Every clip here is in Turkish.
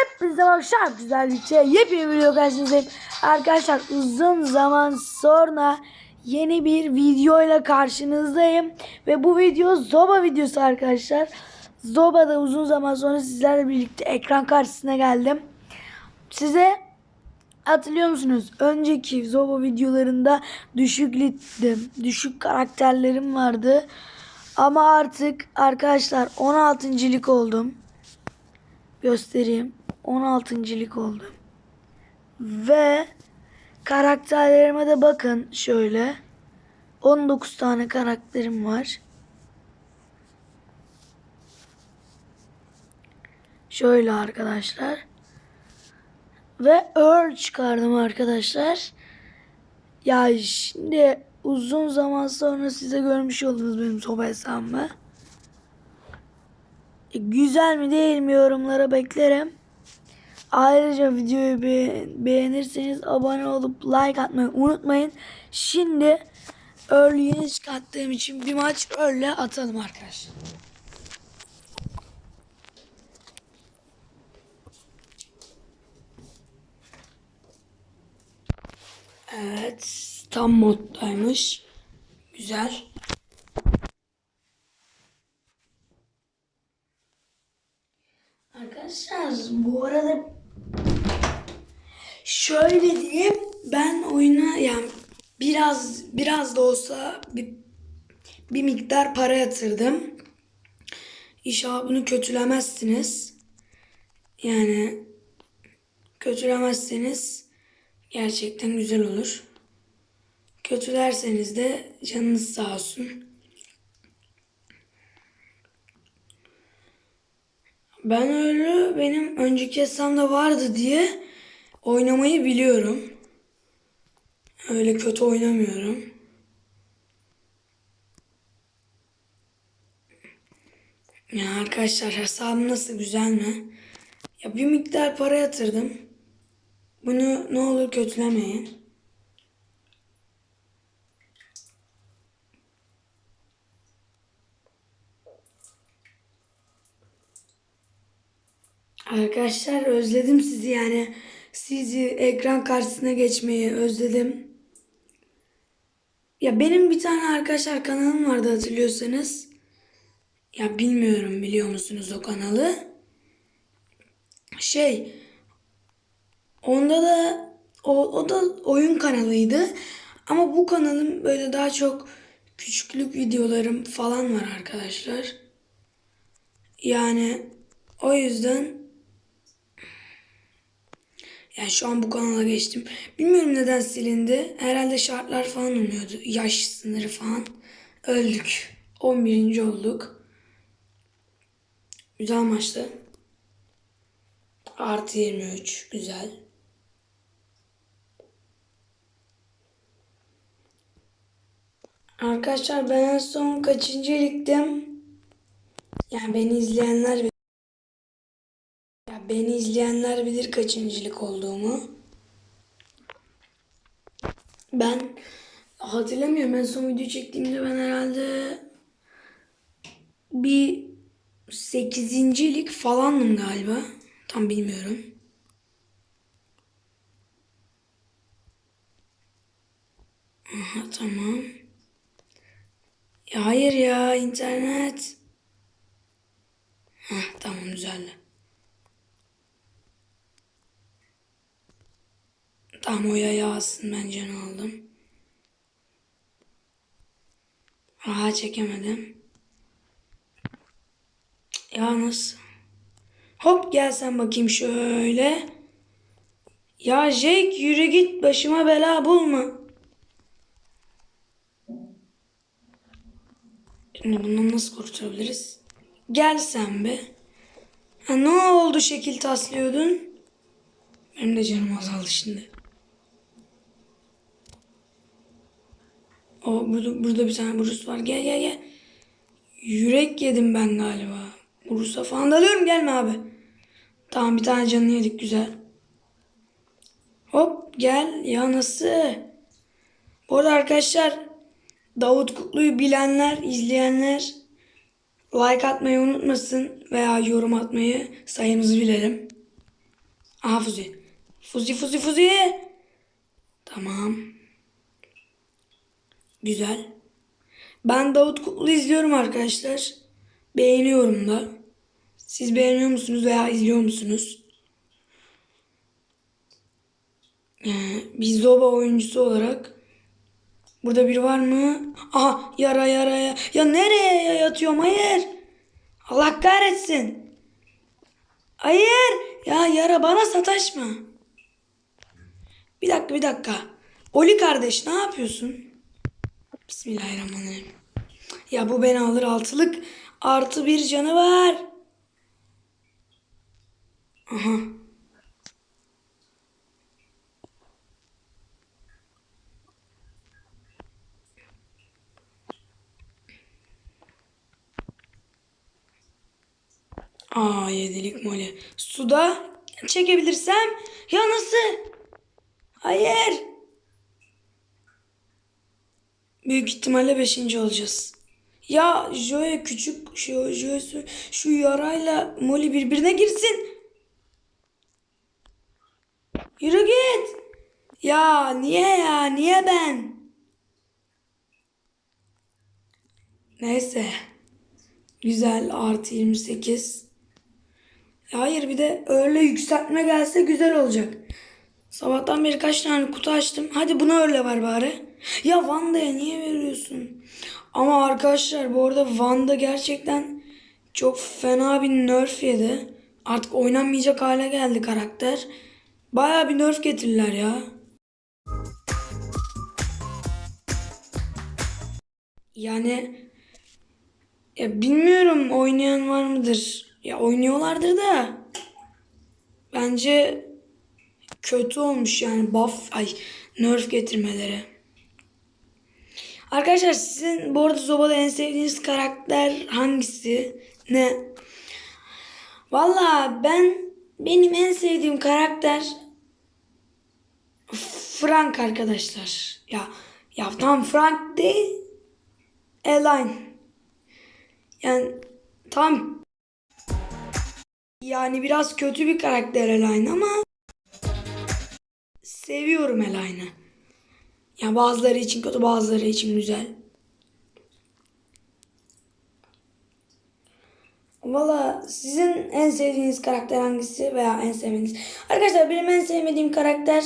Hepinize akşam güzellikçe yepyeni bir video karşınızdayım. Arkadaşlar uzun zaman sonra yeni bir videoyla karşınızdayım. Ve bu video Zoba videosu arkadaşlar. Zoba'da uzun zaman sonra sizlerle birlikte ekran karşısına geldim. Size hatırlıyor musunuz? Önceki Zoba videolarında düşük littim, düşük karakterlerim vardı. Ama artık arkadaşlar 16. lig oldum göstereyim. 16. lig oldum. Ve karakterlerime de bakın şöyle. 19 tane karakterim var. Şöyle arkadaşlar. Ve Earl çıkardım arkadaşlar. Ya şimdi uzun zaman sonra size görmüş oldunuz benim soba hesabımı. E, Güzel mi değil mi yorumlara beklerim. Ayrıca videoyu be- beğenirseniz abone olup like atmayı unutmayın. Şimdi Earl'ü yeni çıkarttığım için bir maç Earl'le atalım arkadaşlar. Evet tam moddaymış. Güzel. Arkadaşlar bu arada şöyle diyeyim ben oyuna yani biraz biraz da olsa bir, bir miktar para yatırdım. İnşallah bunu kötülemezsiniz. Yani kötülemezseniz gerçekten güzel olur. Kötülerseniz de canınız sağ olsun. Ben öyle benim önceki hesabımda vardı diye oynamayı biliyorum. Öyle kötü oynamıyorum. Ya arkadaşlar hesabım nasıl güzel mi? Ya bir miktar para yatırdım. Bunu ne olur kötülemeyin. Arkadaşlar özledim sizi yani. Sizi ekran karşısına geçmeyi özledim. Ya benim bir tane arkadaşlar kanalım vardı hatırlıyorsanız. Ya bilmiyorum biliyor musunuz o kanalı? Şey onda da o, o da oyun kanalıydı. Ama bu kanalım böyle daha çok küçüklük videolarım falan var arkadaşlar. Yani o yüzden yani şu an bu kanala geçtim. Bilmiyorum neden silindi. Herhalde şartlar falan olmuyordu. Yaş sınırı falan. Öldük. 11. olduk. Güzel maçtı. Artı 23. Güzel. Arkadaşlar ben en son kaçıncı ligdim? Yani beni izleyenler beni izleyenler bilir kaçıncılık olduğumu. Ben hatırlamıyorum en son video çektiğimde ben herhalde bir sekizincilik falandım galiba. Tam bilmiyorum. Aha tamam. Ya hayır ya internet. Heh, tamam düzeldi. Tam o yaya alsın ben canı aldım. Aha çekemedim. Ya nasıl? Hop gel sen bakayım şöyle. Ya Jake yürü git başıma bela bulma. Şimdi bundan nasıl kurtulabiliriz? Gel sen be. Ha, ne oldu şekil taslıyordun? Benim de canım azaldı şimdi. O burada, burada bir tane Bruce var. Gel gel gel. Yürek yedim ben galiba. Bruce'a falan dalıyorum gelme abi. Tamam bir tane canını yedik güzel. Hop gel ya nasıl? Bu arada arkadaşlar Davut Kutlu'yu bilenler, izleyenler like atmayı unutmasın veya yorum atmayı sayımızı bilelim. Aha Fuzi. Fuzi Fuzi Fuzi. Tamam. Güzel. Ben Davut Kutlu izliyorum arkadaşlar. Beğeniyorum da. Siz beğeniyor musunuz veya izliyor musunuz? Ee, bir Zoba oyuncusu olarak. Burada biri var mı? Aha yara yara ya. Ya nereye ya yatıyorum? Hayır. Allah kahretsin. Hayır. Ya yara bana sataşma. Bir dakika bir dakika. Oli kardeş ne yapıyorsun? Bismillahirrahmanirrahim. Ya bu beni alır altılık. Artı bir canı var. Aha. Aa yedilik mole. Suda çekebilirsem ya nasıl? Hayır. Büyük ihtimalle beşinci olacağız. Ya Joe küçük şu, Joe, şu yarayla Molly birbirine girsin. Yürü git. Ya niye ya niye ben? Neyse. Güzel artı 28. Hayır bir de öyle yükseltme gelse güzel olacak. Sabahtan beri kaç tane kutu açtım. Hadi buna öyle var bari. Ya Wanda'ya niye veriyorsun? Ama arkadaşlar bu arada Wanda gerçekten çok fena bir nerf yedi. Artık oynanmayacak hale geldi karakter. Baya bir nerf getirdiler ya. Yani ya bilmiyorum oynayan var mıdır? Ya oynuyorlardır da. Bence kötü olmuş yani buff ay nerf getirmeleri. Arkadaşlar sizin bu arada Zoba'da en sevdiğiniz karakter hangisi? Ne? Valla ben benim en sevdiğim karakter Frank arkadaşlar. Ya ya tam Frank değil. Elaine. Yani tam yani biraz kötü bir karakter Elaine ama seviyorum Elaine'ı. Ya bazıları için kötü bazıları için güzel. Valla sizin en sevdiğiniz karakter hangisi veya en sevmediğiniz? Arkadaşlar benim en sevmediğim karakter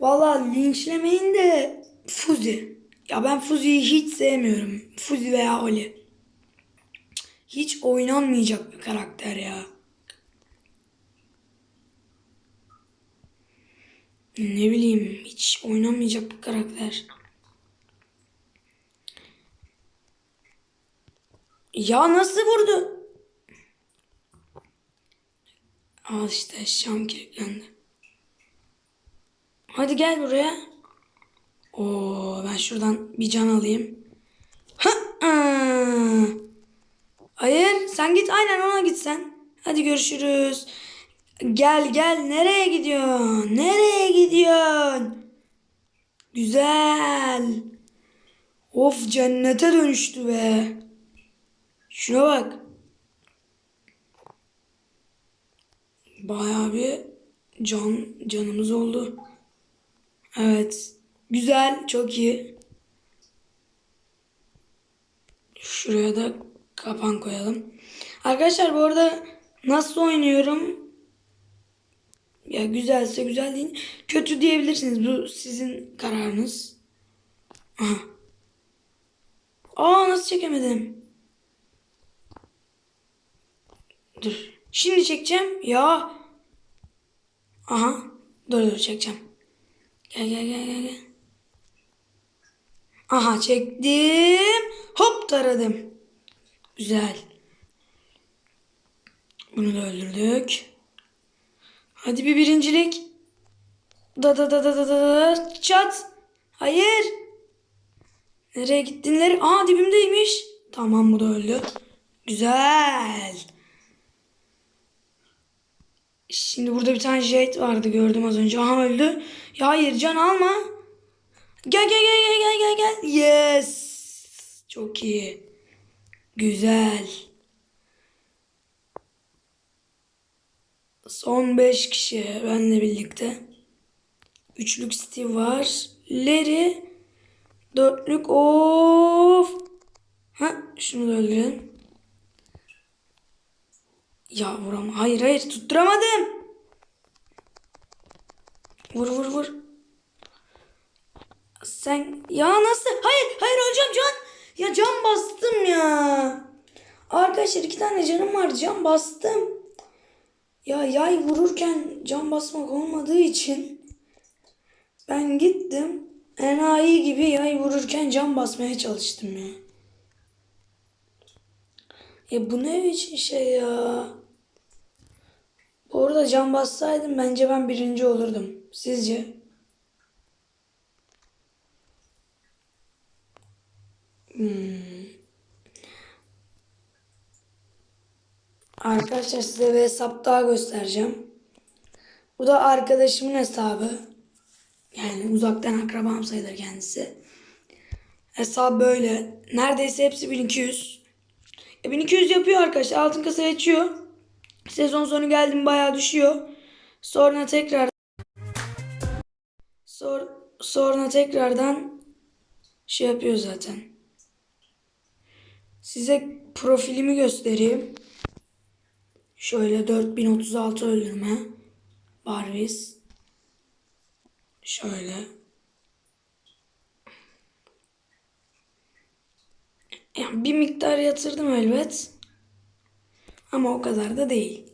valla linçlemeyin de Fuzi. Ya ben Fuzi'yi hiç sevmiyorum. Fuzi veya Oli. Hiç oynanmayacak bir karakter ya. Ne bileyim hiç oynanmayacak bir karakter. Ya nasıl vurdu? Al işte Şam kilitlendi. Hadi gel buraya. Oo ben şuradan bir can alayım. Aa. Hayır sen git aynen ona git sen. Hadi görüşürüz. Gel gel nereye gidiyorsun? Nereye gidiyorsun? Güzel. Of cennete dönüştü be. Şuna bak. Bayağı bir can canımız oldu. Evet. Güzel, çok iyi. Şuraya da kapan koyalım. Arkadaşlar bu arada nasıl oynuyorum? Ya güzelse güzel değil. Kötü diyebilirsiniz. Bu sizin kararınız. Aha. Aa nasıl çekemedim? Dur. Şimdi çekeceğim. Ya. Aha. Dur dur çekeceğim. Gel gel gel gel gel. Aha çektim. Hop taradım. Güzel. Bunu da öldürdük. Hadi bir birincilik. Da da da da da da da çat. Hayır. Nereye gittin? Nereye? Aa dibimdeymiş. Tamam bu da öldü. Güzel. Şimdi burada bir tane jet vardı gördüm az önce. Aha öldü. Ya hayır can alma. Gel gel gel gel gel gel. Yes. Çok iyi. Güzel. Son 5 kişi benle birlikte. Üçlük Steve var. Larry. Dörtlük of. Ha şunu da öldürelim. Ya vuram. Hayır hayır tutturamadım. Vur vur vur. Sen ya nasıl? Hayır hayır öleceğim can. Ya can bastım ya. Arkadaşlar iki tane canım var can bastım. Ya yay vururken can basmak olmadığı için ben gittim enayi gibi yay vururken can basmaya çalıştım ya. Ya bu ne biçim şey ya. Orada can bassaydım bence ben birinci olurdum. Sizce? Arkadaşlar size bir hesap daha göstereceğim. Bu da arkadaşımın hesabı. Yani uzaktan akrabam sayılır kendisi. Hesap böyle. Neredeyse hepsi 1200. E 1200 yapıyor arkadaşlar. Altın kasa açıyor. Sezon sonu geldi mi bayağı düşüyor. Sonra tekrar sor, sonra tekrardan şey yapıyor zaten. Size profilimi göstereyim. Şöyle 4036 öldürme. Barvis. Şöyle. Yani bir miktar yatırdım elbet. Ama o kadar da değil.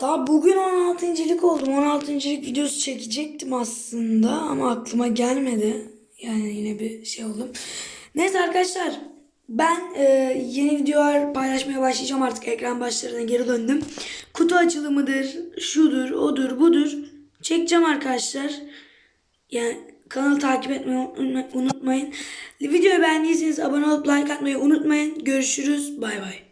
Daha bugün 16.lik oldum. 16.lik videosu çekecektim aslında ama aklıma gelmedi. Yani yine bir şey oldum. Neyse arkadaşlar ben e, yeni videolar paylaşmaya başlayacağım artık ekran başlarına geri döndüm. Kutu açılımıdır, şudur, odur, budur. Çekeceğim arkadaşlar. Yani kanalı takip etmeyi unutmayın. Videoyu beğendiyseniz abone olup like atmayı unutmayın. Görüşürüz. Bay bay.